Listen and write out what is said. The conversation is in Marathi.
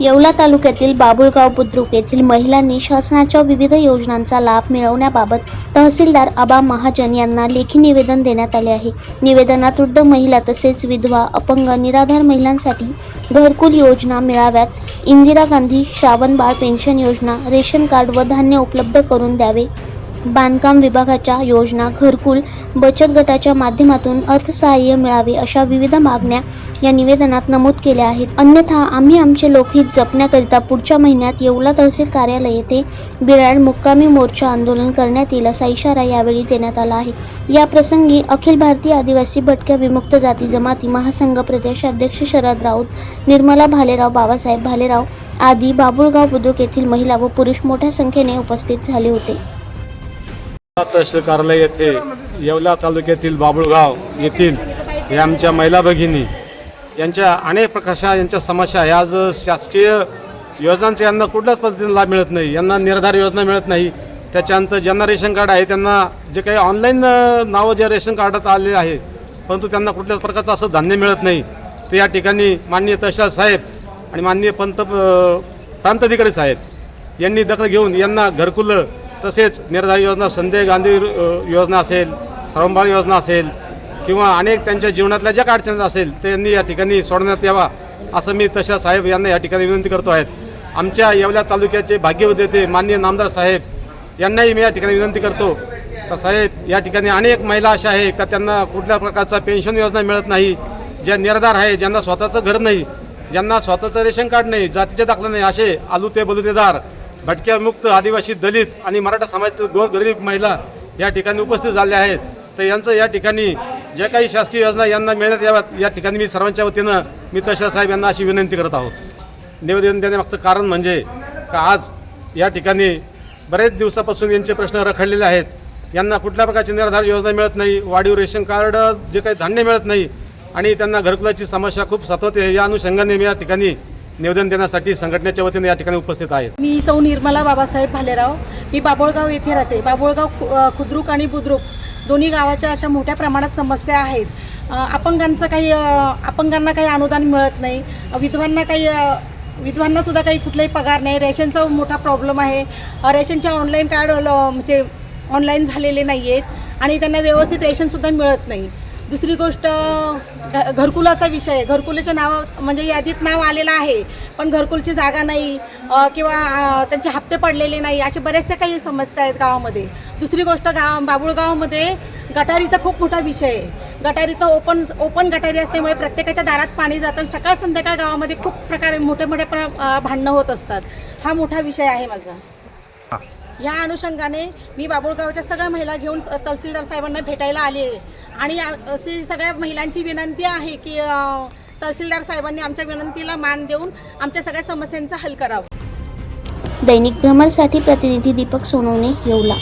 येवला तालुक्यातील बाबुळगाव बुद्रुक येथील महिलांनी शासनाच्या विविध योजनांचा लाभ मिळवण्याबाबत तहसीलदार आबा महाजन यांना लेखी निवेदन देण्यात आले आहे. निवेदनात वृद्ध महिला तसेच विधवा अपंग निराधार महिलांसाठी घरकुल योजना मिळाव्यात. इंदिरा गांधी श्रावणबाळ पेन्शन योजना रेशन कार्ड व धान्य उपलब्ध करून द्यावे. बांधकाम विभागाच्या योजना घरकुल बचत गटाच्या माध्यमातून अर्थसहाय्य मिळावे अशा विविध मागण्या या निवेदनात नमूद केल्या आहेत. अन्यथा आम्ही आमचे लोकहित जपण्याकरिता पुढच्या महिन्यात येवला तहसील कार्यालय येथे बिराड मुक्कामी मोर्चा आंदोलन करण्यात येईल असा इशारा यावेळी देण्यात आला आहे. या प्रसंगी अखिल भारतीय आदिवासी भटक्या विमुक्त जाती जमाती महासंघ प्रदेशाध्यक्ष शरद राऊत निर्मला भालेराव बाबासाहेब भालेराव आदी बाबुळगाव बुद्रुक येथील महिला व पुरुष मोठ्या संख्येने उपस्थित झाले होते. तहसील कार्यालय येथे येवला तालुक्यातील बाबुळगाव येथील हे आमच्या महिला भगिनी यांच्या अनेक प्रकारच्या यांच्या समस्या ह्या आज शासकीय योजनांचे यांना कुठल्याच पद्धतीने लाभ मिळत नाही. यांना निर्धार योजना मिळत नाही. त्याच्यानंतर ज्यांना रेशन कार्ड आहे त्यांना जे काही ऑनलाईन नावं जे रेशन कार्डात आले आहे परंतु त्यांना कुठल्याच प्रकारचं असं धान्य मिळत नाही. ते या ठिकाणी माननीय तहसील साहेब आणि माननीय पंत प्रांताधिकारी साहेब यांनी दखल घेऊन यांना घरकुलं तसेच निर्धार योजना संजय गांधी योजना असेल श्रमबाळ योजना असेल किंवा अनेक त्यांच्या जीवनातल्या ज्या अडचणी असेल त्यांनी या ठिकाणी सोडण्यात यावा असं मी तशा साहेब यांना या ठिकाणी विनंती करतो आहेत आमच्या येवल्या तालुक्याचे भाग्यवदेते माननीय नामदार साहेब यांनाही मी या ठिकाणी विनंती करतो. का साहेब या ठिकाणी अनेक महिला अशा आहे का त्यांना कुठल्या प्रकारचा पेन्शन योजना मिळत नाही ज्या निर्धार आहे ज्यांना स्वतःचं घर नाही ज्यांना स्वतःचं रेशन कार्ड नाही जातीचे दाखला नाही असे आलुते बलुतेदार भटक्यामुक्त आदिवासी दलित आणि मराठा समाजातील दोन गरीब महिला या ठिकाणी उपस्थित झाल्या आहेत. तर यांचं या ठिकाणी ज्या काही शासकीय योजना यांना मिळण्यात याव्यात या ठिकाणी मी सर्वांच्या वतीनं मी तहसील साहेब यांना अशी विनंती करत आहोत. निवेदन देण्यामागचं कारण म्हणजे का आज या ठिकाणी बरेच दिवसापासून यांचे प्रश्न रखडलेले आहेत. यांना कुठल्या प्रकारची निराधार योजना मिळत नाही वाढीव रेशन कार्ड जे काही धान्य मिळत नाही आणि त्यांना घरकुलाची समस्या खूप सतत या अनुषंगाने मी या ठिकाणी निवेदन देण्यासाठी संघटनेच्या वतीने या ठिकाणी उपस्थित आहेत. मी सौ निर्मला बाबासाहेब भालेराव. मी बाबोळगाव येथे राहते. बाबोळगाव खु- खुद्रुक आणि बुद्रुक दोन्ही गावाच्या अशा मोठ्या प्रमाणात समस्या आहेत. अपंगांचं काही अपंगांना काही अनुदान मिळत नाही. विधवांना काही विधवांनासुद्धा काही कुठलाही पगार नाही. रेशनचा मोठा प्रॉब्लेम आहे. रेशनच्या रेशनचे ऑनलाईन कार्ड म्हणजे ऑनलाईन झालेले नाही आहेत आणि त्यांना व्यवस्थित रेशनसुद्धा मिळत नाही. दुसरी गोष्ट घ- घरकुलाचा विषय. आहे घरकुलाच्या नाव म्हणजे यादीत नाव आलेलं आहे पण घरकुलची जागा नाही किंवा त्यांचे हप्ते पडलेले नाही अशा बऱ्याचशा काही समस्या आहेत गावामध्ये. दुसरी गोष्ट गाव बाबुळगावामध्ये गटारीचा खूप मोठा विषय आहे. गटारी तर ओपन ओपन गटारी असल्यामुळे प्रत्येकाच्या दारात पाणी जातं सकाळ संध्याकाळ गावामध्ये खूप प्रकारे मोठे मोठे भांडणं होत असतात. हा मोठा विषय आहे माझा. या अनुषंगाने मी बाबुळगावच्या सगळ्या महिला घेऊन तहसीलदार साहेबांना भेटायला आली आहे. आणि अशी सगळ्या महिलांची विनंती आहे की तहसीलदार साहेबांनी आमच्या विनंतीला मान देऊन आमच्या सगळ्या समस्यांचा हल करावा. दैनिक भ्रमणसाठी प्रतिनिधी दीपक सोनवणे येवला.